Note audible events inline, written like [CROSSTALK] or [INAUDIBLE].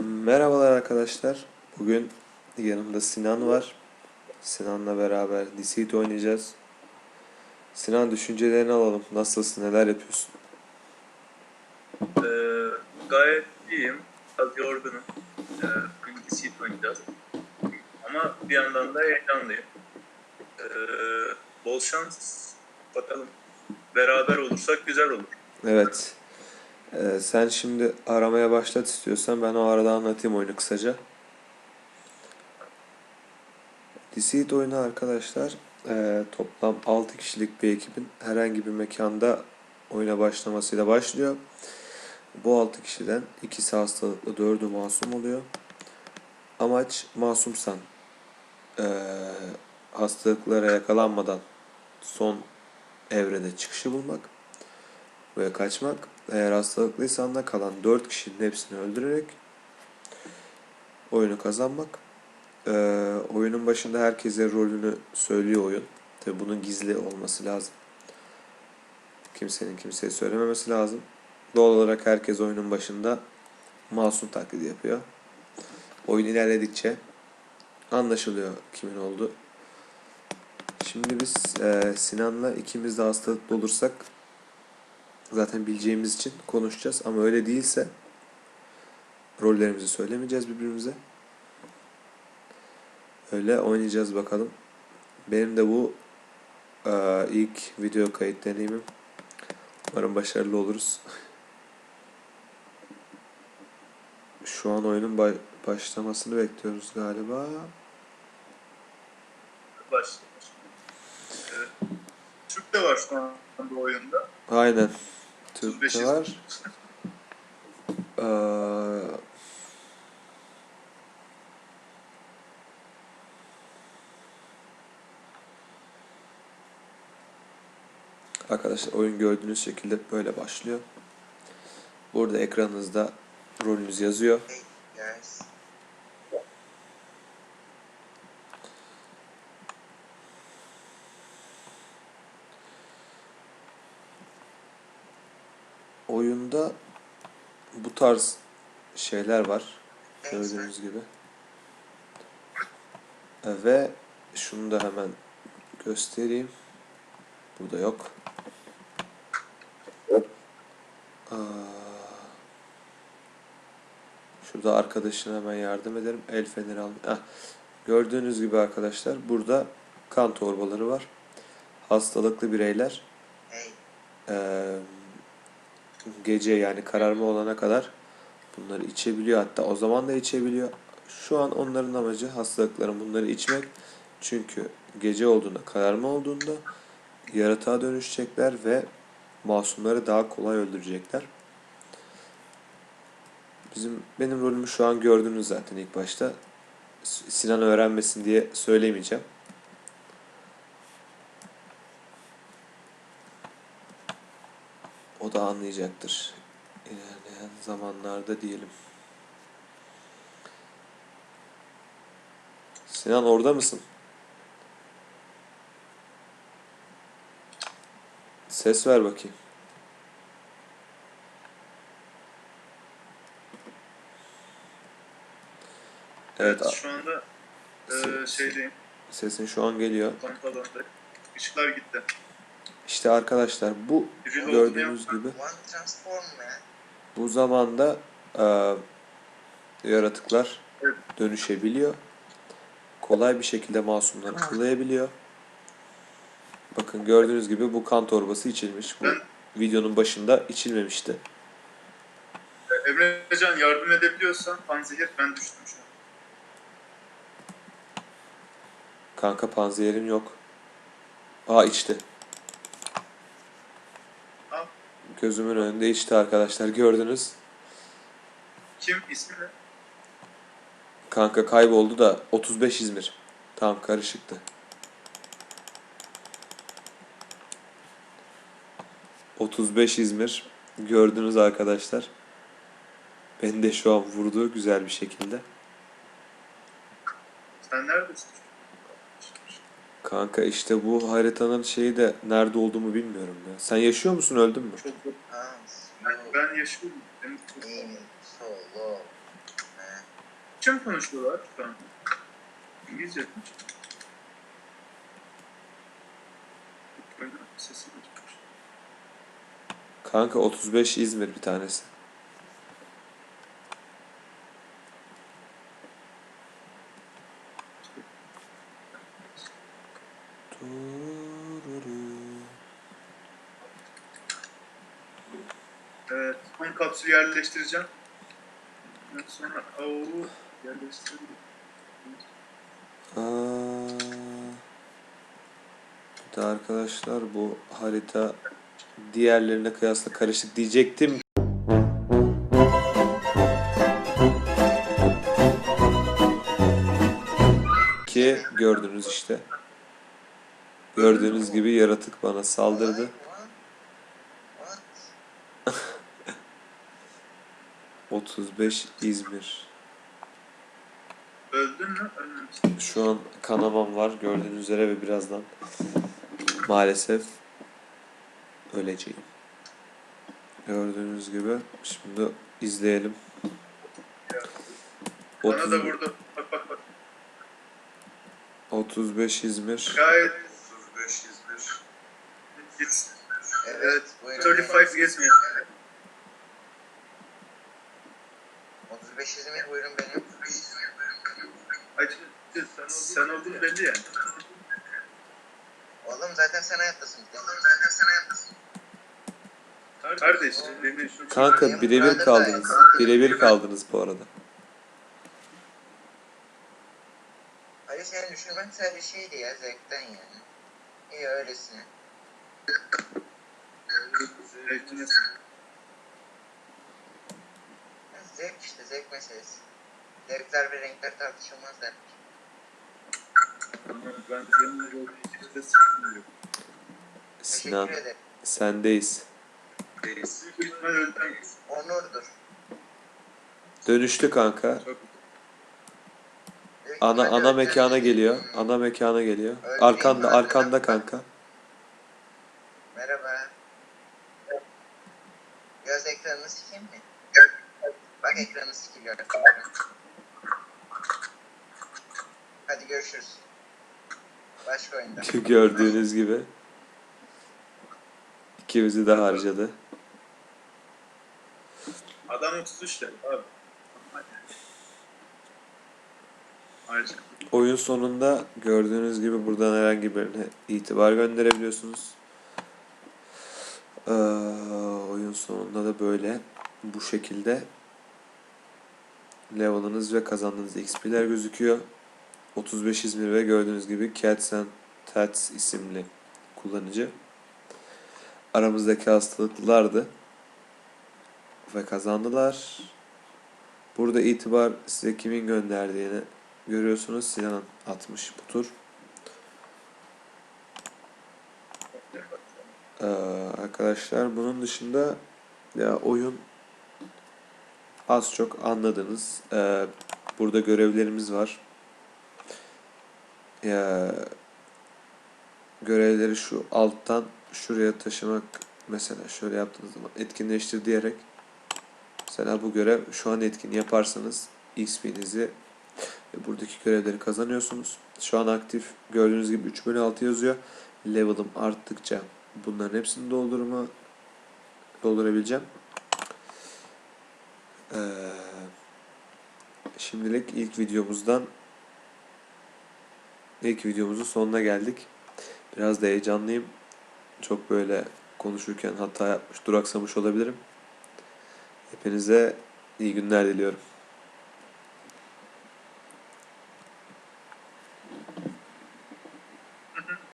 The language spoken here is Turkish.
Merhabalar arkadaşlar. Bugün yanımda Sinan var. Sinan'la beraber Deceit oynayacağız. Sinan düşüncelerini alalım. Nasılsın? Neler yapıyorsun? Ee, gayet iyiyim. Az yorgunum. Ee, bugün Deceit oynayacağız. Ama bir yandan da heyecanlıyım. Ee, bol şans. Bakalım. Beraber olursak güzel olur. Evet. Ee, sen şimdi aramaya başlat istiyorsan ben o arada anlatayım oyunu kısaca. Deceit oyunu arkadaşlar ee, toplam 6 kişilik bir ekibin herhangi bir mekanda oyuna başlamasıyla başlıyor. Bu 6 kişiden ikisi hastalıklı, 4'ü masum oluyor. Amaç masumsan ee, hastalıklara yakalanmadan son evrede çıkışı bulmak ve kaçmak. Eğer hastalıklıysan da kalan 4 kişinin hepsini öldürerek oyunu kazanmak. Ee, oyunun başında herkese rolünü söylüyor oyun. Tabi bunun gizli olması lazım. Kimsenin kimseye söylememesi lazım. Doğal olarak herkes oyunun başında masum taklidi yapıyor. Oyun ilerledikçe anlaşılıyor kimin olduğu. Şimdi biz e, Sinan'la ikimiz de hastalıklı olursak zaten bileceğimiz için konuşacağız ama öyle değilse rollerimizi söylemeyeceğiz birbirimize. Öyle oynayacağız bakalım. Benim de bu e, ilk video kayıt deneyimim. Umarım başarılı oluruz. [LAUGHS] Şu an oyunun ba- başlamasını bekliyoruz galiba. Başlayalım. Ee, Türk de var şu an bu oyunda. Aynen. 35 Türk'te var. Ee, Arkadaşlar oyun gördüğünüz şekilde böyle başlıyor. Burada ekranınızda rolünüz yazıyor. Guys, Oyunda bu tarz şeyler var. Gördüğünüz gibi. Ve şunu da hemen göstereyim. Burada yok. Aa, şurada arkadaşına hemen yardım ederim. El feneri al. Gördüğünüz gibi arkadaşlar burada kan torbaları var. Hastalıklı bireyler eee, gece yani kararma olana kadar bunları içebiliyor. Hatta o zaman da içebiliyor. Şu an onların amacı hastalıkların bunları içmek. Çünkü gece olduğunda, kararma olduğunda yaratığa dönüşecekler ve masumları daha kolay öldürecekler. Bizim benim rolümü şu an gördünüz zaten ilk başta. Sinan öğrenmesin diye söylemeyeceğim. O da anlayacaktır. İlerleyen zamanlarda diyelim. Sinan orada mısın? Ses ver bakayım. Evet, Evet, şu anda e, şeydeyim. sesin şu an geliyor. Pantolonda. Işıklar gitti. İşte arkadaşlar bu gördüğünüz gibi bu zamanda e, yaratıklar dönüşebiliyor. Kolay bir şekilde masumları kıllayabiliyor. Bakın gördüğünüz gibi bu kan torbası içilmiş. Bu videonun başında içilmemişti. Emrecan yardım edebiliyorsan panzehir ben düştüm şu an. Kanka panzehirin yok. Aa içti. Al. Gözümün önünde içti arkadaşlar gördünüz. Kim ismi ne? Kanka kayboldu da 35 İzmir. Tamam karışıktı. ...35 İzmir... ...gördünüz arkadaşlar. Beni de şu an vurdu güzel bir şekilde. Sen neredesin? Kanka işte bu haritanın şeyi de nerede olduğumu bilmiyorum ya. Sen yaşıyor musun öldün mü? Çok Ah, ben, yaşıyorum. Benim aiming so low, man. Türkçe mi konuşuyorlar şu an? İngilizce mi? Sesi. Kanka 35 İzmir bir tanesi. Evet, kapsülü yerleştireceğim. Ondan sonra avuğu yerleştirdim. De arkadaşlar bu harita diğerlerine kıyasla karışık diyecektim. Ki gördünüz işte. Gördüğünüz gibi yaratık bana saldırdı. What? What? 35 İzmir. Öldün mü? Ölmemişsin. Şu an kanamam var gördüğünüz üzere ve birazdan maalesef öleceğim. Gördüğünüz gibi şimdi izleyelim. Bana da 30, vurdu. Bak bak bak. 35 İzmir. Gayet 35 İzmir. Evet, Evet, buyurun. 35 gezmiyor. 35 İzmir buyurun benim. Acı, sen, sen olduğun belli yani. Oğlum zaten sen hayattasın. Oğlum zaten sen hayattasın. Kardeş, beni Kanka birebir kaldınız. Birebir kaldınız bu arada. Hayır senin düşünmen sadece şeydi ya zevkten yani. İyi öylesine. zevkine Ya Zevk işte zevk meselesi. Zevkler ve renkler tartışılmaz derler. Ben senin yolda hiçbir de sıkıntım yok. Sinan Teşekkür ederim. sendeyiz. Büyük ihtimal. Onurdur. Dönüştü kanka. Çok Büyük Ana ihtimalle ana mekana geliyor. Ana mekana geliyor. Arkanda arkanda kanka. Başka oyunda. Gördüğünüz gibi. İkimizi de harcadı. Adam 33 lira abi. Oyun sonunda gördüğünüz gibi buradan herhangi birine itibar gönderebiliyorsunuz. Ee, oyun sonunda da böyle bu şekilde level'ınız ve kazandığınız XP'ler gözüküyor. 35 İzmir ve gördüğünüz gibi Cats and Tats isimli kullanıcı. Aramızdaki hastalıklılardı. Ve kazandılar. Burada itibar size kimin gönderdiğini görüyorsunuz. Sinan'ın atmış bu tur. Ee, arkadaşlar bunun dışında ya oyun az çok anladınız. Ee, burada görevlerimiz var. Ya, görevleri şu alttan şuraya taşımak mesela şöyle yaptığınız zaman etkinleştir diyerek mesela bu görev şu an etkin yaparsanız XP'nizi ve buradaki görevleri kazanıyorsunuz. Şu an aktif gördüğünüz gibi 3 bölü 6 yazıyor. Level'ım arttıkça bunların hepsini doldurma doldurabileceğim. Ee, şimdilik ilk videomuzdan ilk videomuzun sonuna geldik. Biraz da heyecanlıyım. Çok böyle konuşurken hata yapmış, duraksamış olabilirim. Hepinize iyi günler diliyorum.